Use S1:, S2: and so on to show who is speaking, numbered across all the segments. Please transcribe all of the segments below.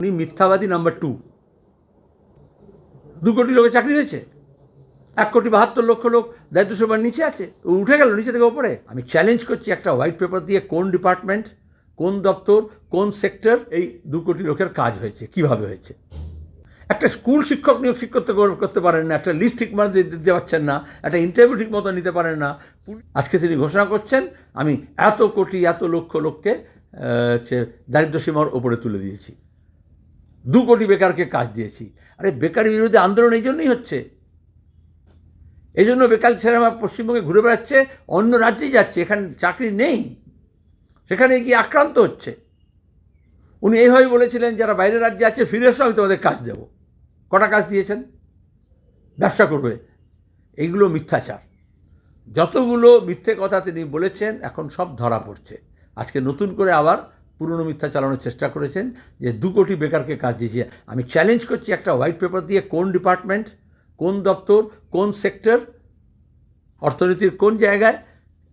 S1: উনি মিথ্যাবাদী number two দু কোটি লোকের চাকরি হয়েছে। এক কোটি বাহাত্তর লক্ষ লোক দায়িত্ব সভার নিচে আছে। উঠে গেল নিচে থেকে ওপরে। আমি চ্যালেঞ্জ করছি একটা হোয়াইট পেপার দিয়ে কোন ডিপার্টমেন্ট কোন দপ্তর, কোন সেক্টর এই দু কোটি লোকের কাজ হয়েছে, কীভাবে হয়েছে। একটা স্কুল শিক্ষক নিয়োগ ঠিক করতে পারেন না, একটা লিস্ট ঠিক মতো দিতে পারছেন না, একটা ইন্টারভিউ ঠিক মতো নিতে পারেন না। আজকে তিনি ঘোষণা করছেন, আমি এত কোটি, এত লক্ষ লোককে হচ্ছে দারিদ্র সীমার ওপরে তুলে দিয়েছি। দু কোটি বেকারকে কাজ দিয়েছি। আরে বেকারি বিরোধী আন্দোলন এই জন্যই হচ্ছে। এই জন্য বেকার ছেলেরা পশ্চিমবঙ্গে ঘুরে বেড়াচ্ছে, অন্য রাজ্যেই যাচ্ছে, এখানে চাকরি নেই। সেখানে গিয়ে আক্রান্ত হচ্ছে। উনি এইভাবে বলেছিলেন, যারা বাইরের রাজ্যে আছে, ফিরে এসে আমি তোমাদের কাজ দেবো। কটা কাজ দিয়েছেন? ব্যবসা করবে। এইগুলো মিথ্যাচার। যতগুলো মিথ্যে কথা তিনি বলেছেন, এখন সব ধরা পড়ছে। আজকে নতুন করে আবার পুরনো মিথ্যা চালানোর চেষ্টা করেছেন যে দু কোটি বেকারকে কাজ দিয়েছি। আমি চ্যালেঞ্জ করছি একটা হোয়াইট পেপার দিয়ে কোন ডিপার্টমেন্ট কোন দপ্তর, কোন সেক্টর অর্থনীতির কোন জায়গায়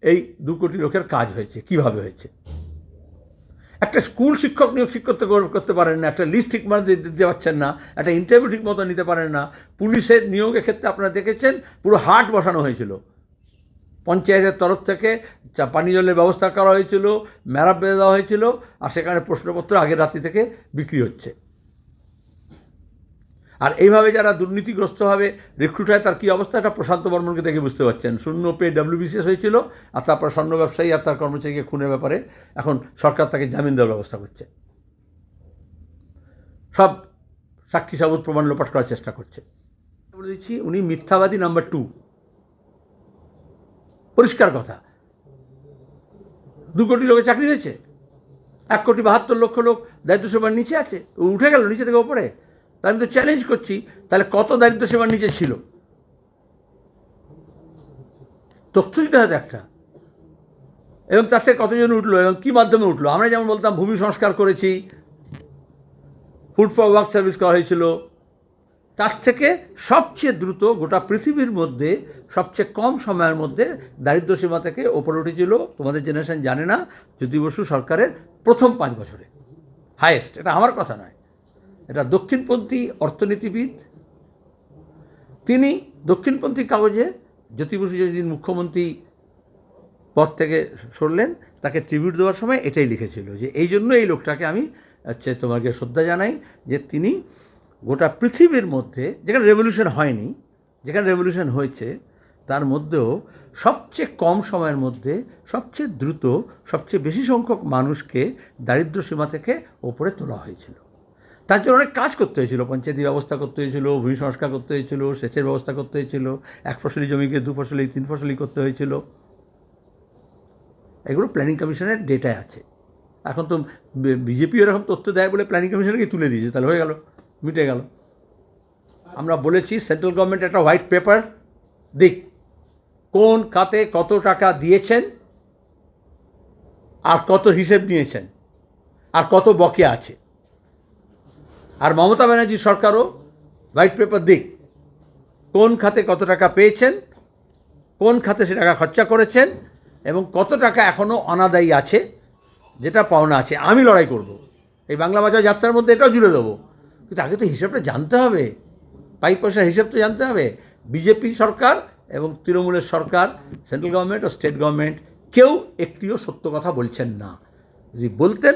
S1: এই দু কোটি লোকের কাজ হয়েছে, কীভাবে হয়েছে? একটা স্কুল শিক্ষক নিয়োগ শিক্ষক করতে পারেন না, একটা লিস্ট ঠিক দিতে পারছেন না, একটা ইন্টারভিউ ঠিক মতো নিতে পারেন না। পুলিশের নিয়োগের ক্ষেত্রে আপনারা দেখেছেন পুরো হাট বসানো হয়েছিল। পঞ্চায়েতের তরফ থেকে পানীয় জলের ব্যবস্থা করা হয়েছিল ম্যারাপ বেঁধে দেওয়া হয়েছিল, আর সেখানে প্রশ্নপত্র আগের রাত্রি থেকে বিক্রি হচ্ছে। আর এইভাবে যারা দুর্নীতিগ্রস্তভাবে রিক্রুট হয়, তার কী অবস্থা? এটা প্রশান্ত বর্মনকে দেখে বুঝতে পারছেন। শূন্য পে ডাব্লিউবিসিএস হয়েছিল, আর তারপর স্বর্ণ ব্যবসায়ী আর তার কর্মচারীকে খুনের ব্যাপারে এখন সরকার তাকে জামিন দেওয়ার ব্যবস্থা করছে। সব সাক্ষী সাবুত প্রমাণ লোপাট করার চেষ্টা করছে। বলে দিচ্ছি, উনি মিথ্যাবাদী নাম্বার টু পরিষ্কার কথা। দু কোটি লোকের চাকরি হয়েছে। এক কোটি বাহাত্তর লক্ষ লোক দারিদ্র সীমার নিচে আছে। উঠে গেল নিচে থেকে ওপরে। তা আমি তো চ্যালেঞ্জ করছি, তাহলে কত দারিদ্র সীমার নিচে ছিল? তথ্য দিতে হবে একটা। এবং তার থেকে কতজন উঠল এবং কী মাধ্যমে উঠল? আমরা যেমন বলতাম, ভূমি সংস্কার করেছি। ফুড ফর ওয়ার্ক সার্ভিস করা হয়েছিল। তার থেকে সবচেয়ে দ্রুত গোটা পৃথিবীর মধ্যে সবচেয়ে কম সময়ের মধ্যে দারিদ্র সীমা থেকে ওপরে উঠেছিল। তোমাদের জেনারেশন জানে না, জ্যোতি বসু সরকারের প্রথম পাঁচ বছরে। হায়েস্ট এটা আমার কথা নয়। এটা দক্ষিণপন্থী অর্থনীতিবিদ। তিনি দক্ষিণপন্থী কাগজে জ্যোতি বসু যেদিন মুখ্যমন্ত্রী পদ থেকে সরলেন, তাকে ট্রিবিউট দেওয়ার সময় এটাই লিখেছিল যে, এই জন্য এই লোকটাকে আমি, হচ্ছে তোমাকে শ্রদ্ধা জানাই যে তিনি গোটা পৃথিবীর মধ্যে, যেখানে রেভলিউশন হয়নি, যেখানে রেভলিউশন হয়েছে, তার মধ্যেও সবচেয়ে কম সময়ের মধ্যে সবচেয়ে দ্রুত, সবচেয়ে বেশি সংখ্যক মানুষকে দারিদ্র সীমা থেকে ওপরে তোলা হয়েছিল। তার জন্য অনেক কাজ করতে হয়েছিল পঞ্চায়েতি ব্যবস্থা করতে হয়েছিল, ভূমি সংস্কার করতে হয়েছিল, সেচের ব্যবস্থা করতে হয়েছিল, এক ফসলি জমিকে, দু ফসলি, তিন ফসলি করতে হয়েছিল। এগুলো প্ল্যানিং কমিশনের ডেটায় আছে। এখন তো বিজেপি এরকম তথ্য দেয় বলে প্ল্যানিং কমিশনকে তুলে দিয়েছে, তাহলে হয়ে গেল। মিটে গেল। আমরা বলেছি সেন্ট্রাল গভর্নমেন্ট একটা হোয়াইট পেপার দিক। কোন খাতে কত টাকা দিয়েছেন আর কত হিসেব নিয়েছেন আর কত বকে আছে? আর মমতা ব্যানার্জি সরকারও হোয়াইট পেপার দিক। কোন খাতে কত টাকা পেয়েছেন, কোন খাতে সে টাকা খরচা করেছেন এবং কত টাকা এখনও অনাদায়ী আছে, যেটা পাওনা আছে। আমি লড়াই করব। এই বাংলা বাজার যাত্রার মধ্যে এটাও জুড়ে দেবো। কিন্তু আগে তো হিসাবটা জানতে হবে। পাই পয়সার হিসাব তো জানতে হবে। বিজেপি সরকার এবং তৃণমূলের সরকার, সেন্ট্রাল গভর্নমেন্ট ও স্টেট গভর্নমেন্ট কেউ একটিও সত্য কথা বলছেন না। যদি বলতেন,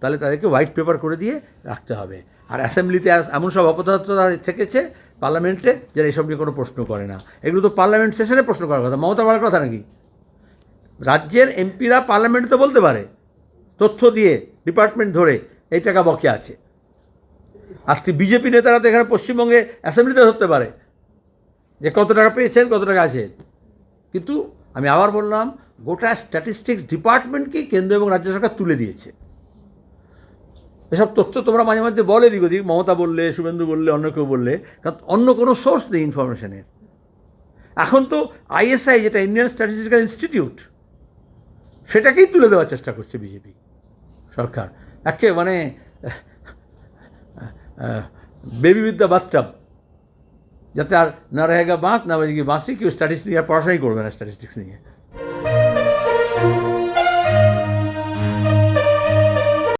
S1: তাহলে তাদেরকে হোয়াইট পেপার করে দিয়ে রাখতে হবে। আর অ্যাসেম্বলিতে এমন সব অপদার্থতা থেকেছে পার্লামেন্টে যারা এসব নিয়ে কোনো প্রশ্ন করে না। এগুলো তো পার্লামেন্ট সেশনে প্রশ্ন করার কথা। মমতা বলার কথা নাকি? রাজ্যের এমপিরা পার্লামেন্টে তো বলতে পারে। তথ্য দিয়ে ডিপার্টমেন্ট ধরে এই টাকা বকে আছে। আর বিজেপি নেতারা তো এখানে পশ্চিমবঙ্গে অ্যাসেম্বলিতে ধরতে পারে। যে কত টাকা পেয়েছেন, কত টাকা আছে। কিন্তু আমি আবার বললাম, গোটা স্ট্যাটিস্টিক্স ডিপার্টমেন্টকেই কেন্দ্র এবং রাজ্য সরকার তুলে দিয়েছে। এসব তথ্য তোমরা মাঝে মাঝে বলে দিক ওদিক, মমতা বললে, শুভেন্দু বললে, অন্য কেউ বললে, কারণ অন্য কোনো সোর্স নেই ইনফরমেশনের এখন তো আইএসআই যেটা ইন্ডিয়ান স্ট্যাটিস্টিক্যাল ইনস্টিটিউট সেটাকেই তুলে দেওয়ার চেষ্টা করছে বিজেপি সরকার। একে মানে বেবি বিদ্যা বাথটাব যাতে আর না रहेगा বাঁশ না বাজেগি বাঁশি কেউ স্ট্যাটিস্টিক্স নিয়ে আর পড়াশোনাই করবে না স্ট্যাটিস্টিক্স নিয়ে